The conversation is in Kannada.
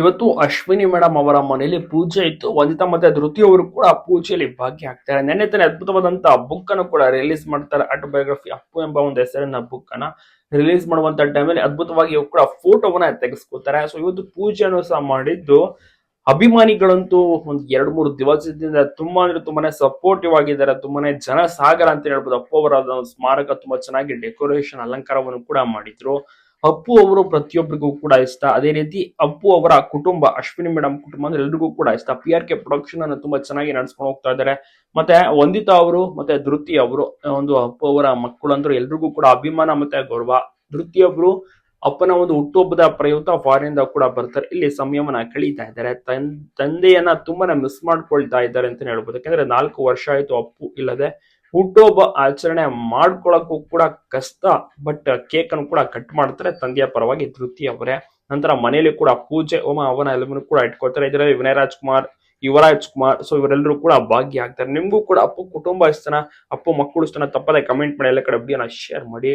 ಇವತ್ತು ಅಶ್ವಿನಿ ಮೇಡಮ್ ಅವರ ಮನೆಯಲ್ಲಿ ಪೂಜೆ ಇತ್ತು. ವಂದಿತಾ ಮತ್ತೆ ಧೃತಿ ಅವರು ಕೂಡ ಪೂಜೆಯಲ್ಲಿ ಭಾಗಿಯಾಗ್ತಾರೆ. ನೆನ್ನೆ ತಾನೇ ಅದ್ಭುತವಾದಂತಹ ಬುಕ್ ಅನ್ನು ಕೂಡ ರಿಲೀಸ್ ಮಾಡ್ತಾರೆ. ಆಟೋಬಯೋಗ್ರಫಿ ಅಪ್ಪು ಎಂಬ ಒಂದು ಹೆಸರಿನ ಬುಕ್ ಅನ್ನ ರಿಲೀಸ್ ಮಾಡುವಂತ ಟೈಮಲ್ಲಿ ಅದ್ಭುತವಾಗಿ ಇವ್ರು ಕೂಡ ಫೋಟೋವನ್ನ ತೆಗೆಸ್ಕೊತಾರೆ. ಸೊ ಇವತ್ತು ಪೂಜೆಯನ್ನು ಸಹ ಮಾಡಿದ್ದು ಅಭಿಮಾನಿಗಳಂತೂ ಒಂದ್ ಎರಡು ಮೂರು ದಿವಸದಿಂದ ತುಂಬಾ ಅಂದ್ರೆ ತುಂಬಾನೇ ಸಪೋರ್ಟಿವ್ ಆಗಿದ್ದಾರೆ. ತುಂಬಾನೇ ಜನ ಸಾಗರ ಅಂತ ಹೇಳ್ಬೋದು. ಅಪ್ಪು ಅವರ ಸ್ಮಾರಕ ತುಂಬಾ ಚೆನ್ನಾಗಿ ಡೆಕೋರೇಷನ್ ಅಲಂಕಾರವನ್ನು ಕೂಡ ಮಾಡಿದ್ರು. ಅಪ್ಪು ಅವರು ಪ್ರತಿಯೊಬ್ಬರಿಗೂ ಕೂಡ ಇಷ್ಟ. ಅದೇ ರೀತಿ ಅಪ್ಪು ಅವರ ಕುಟುಂಬ, ಅಶ್ವಿನಿ ಮೇಡಮ್ ಕುಟುಂಬ ಅಂದ್ರೆ ಎಲ್ರಿಗೂ ಕೂಡ ಇಷ್ಟ. ಪಿ ಆರ್ ಕೆ ಪ್ರೊಡಕ್ಷನ್ ಅನ್ನು ತುಂಬಾ ಚೆನ್ನಾಗಿ ನಡ್ಸ್ಕೊಂಡು ಹೋಗ್ತಾ ಇದ್ದಾರೆ. ಮತ್ತೆ ವಂದಿತಾ ಅವರು, ಮತ್ತೆ ಧೃತಿ ಅವರು, ಒಂದು ಅಪ್ಪು ಅವರ ಮಕ್ಕಳು ಅಂದ್ರೆ ಎಲ್ರಿಗೂ ಕೂಡ ಅಭಿಮಾನ ಮತ್ತೆ ಗೌರವ. ಧೃತಿ ಅವರು ಅಪ್ಪನ ಒಂದು ಹುಟ್ಟುಹಬ್ಬದ ಪ್ರಯುಕ್ತ ಫಾರಿನ್ ಕೂಡ ಬರ್ತಾರೆ. ಇಲ್ಲಿ ಸಮಯವನ್ನ ಕಳೀತಾ ಇದ್ದಾರೆ. ತನ್, ತಂದೆಯನ್ನ ತುಂಬಾನೇ ಮಿಸ್ ಮಾಡ್ಕೊಳ್ತಾ ಇದ್ದಾರೆ ಅಂತ ಹೇಳ್ಬೋದು. ಯಾಕಂದ್ರೆ ನಾಲ್ಕು ವರ್ಷ ಆಯ್ತು ಅಪ್ಪು ಇಲ್ಲದೆ. ಹುಟ್ಟುಹಬ್ಬ ಆಚರಣೆ ಮಾಡ್ಕೊಳಕ್ಕೂ ಕೂಡ ಕಷ್ಟ ಬಟ್ ಕೇಕ್ ಅನ್ನು ಕೂಡ ಕಟ್ ಮಾಡ್ತಾರೆ. ತಂದೆಯ ಪರವಾಗಿ ಧೃತಿ ಅವರೇ. ನಂತರ ಮನೆಯಲ್ಲಿ ಕೂಡ ಪೂಜೆ, ಹೋಮ ಅವನ ಎಲ್ಲವನ್ನು ಕೂಡ ಇಟ್ಕೊಳ್ತಾರೆ. ಇದರಲ್ಲಿ ವಿನಯ್ ರಾಜ್ಕುಮಾರ್ ಯುವರಾಜ್ ಕುಮಾರ್ ಸೊ ಇವರೆಲ್ಲರೂ ಕೂಡ ಭಾಗಿಯಾಗ್ತಾರೆ. ನಿಮಗೂ ಕೂಡ ಅಪ್ಪು ಕುಟುಂಬ ಇಷ್ಟನ ಅಪ್ಪು ಮಕ್ಕಳು ಇಷ್ಟನ ತಪ್ಪದೆ ಕಮೆಂಟ್ ಮಾಡಿ ಎಲ್ಲ ಕಡೆ ವಿಡಿಯೋನ ಶೇರ್ ಮಾಡಿ.